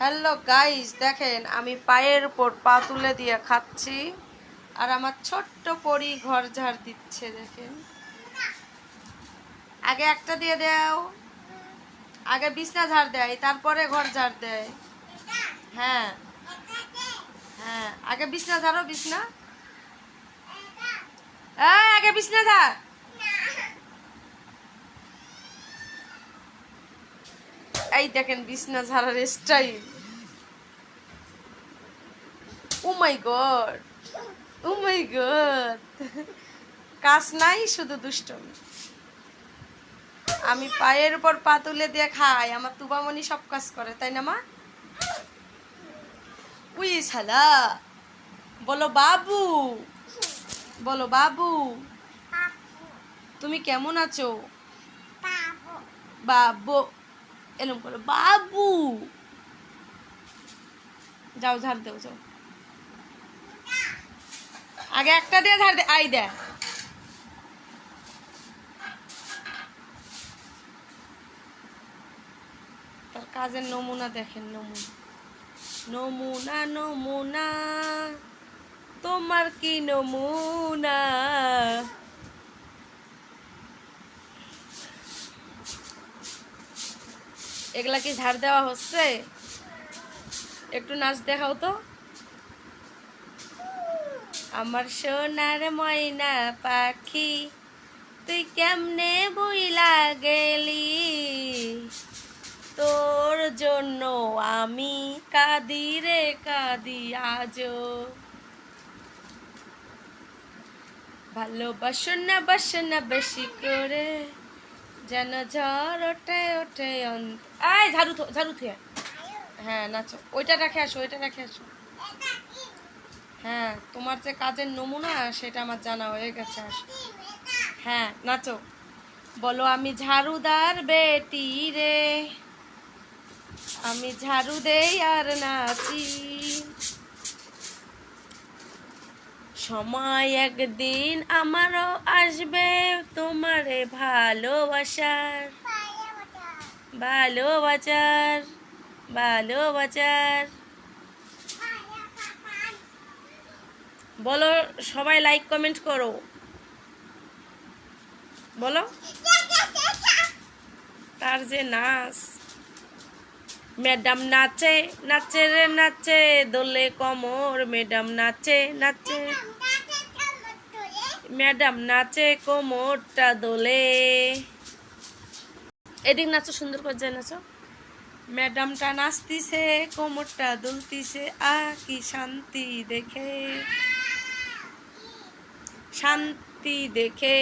Hello guys দেখেন, আমি পায়ের উপর পা তুলে দিয়ে খাচ্ছি, আর আমার ছোট্ট পরি ঘর ঝাড় দিচ্ছে, দেখেন। আগে একটা দিয়ে দাও, আগে বিছনা ঝাড় দেয়, তারপরে ঘর ঝাড় দেয়। হ্যাঁ হ্যাঁ আগে বিছনা ঝাড়ো, বিছনা। আগে বিছনা ঝাড়। এই দেখেন বিছনা ঝাড়ার style oh my god oh my god কাজ নাই শুধু দুষ্টমি। আমি পায়ের উপর পা তুলে দিয়ে খাই আমার তুবামণি সব কাজ করে তাই না মা? উই শালা বলো বাবু বলো বাবু তুমি কেমন আছো? বাবু। এরম করো, বাবু! যাও, ঝাড় দেও, যাও। আগে একটা দিয়ে ঝাড় দে, আই দে তার কাজের নমুনা দেখেন, নমুনা। নমুনা নমুনা, তোমার কি নমুনা? এগুলা কি ঝাড় দেওয়া হচ্ছে? একটু নাচ দেখাও তো। আমার সোনার ময়না পাখি, তুই কেমনে বইলা গেলি? তোর জন্য আমি কাঁদি রে কাঁদি আজও। ভালোবাসো না, বাসো না বেশি করে। যেন ঝড় ওঠে ওঠে আয় ঝাড়ু ঝাড়ু থুয়ে। হ্যাঁ নাচো। ওইটা রেখে আসো, ওইটা রেখে আসো। হ্যাঁ তোমার যে কাজের নমুনা, সেটা আমার জানা হয়ে গেছে, আসো। হ্যাঁ নাচো। বলো, আমি ঝাড়ুদার বেটি রে। আমি ঝাড়ু দেই আর নাচি। সময় একদিন আমারও আসবে তোমারে ভালোবাসার। ভালোবাসার ভালোবাসার। বলো, সবাই লাইক কমেন্ট করো। বলো। তার যে নাচ। ম্যাডাম নাচে নাচে রে নাচে দোলে কমর ম্যাডাম নাচে নাচে। ম্যাডাম নাচে কোমরটা দোলে। এদিক নাচো সুন্দর করে যায় নাচো। ম্যাডামটা নাচতিছে কোমরটা দুলতিছে আ কি শান্তি দেখে। শান্তি দেখে।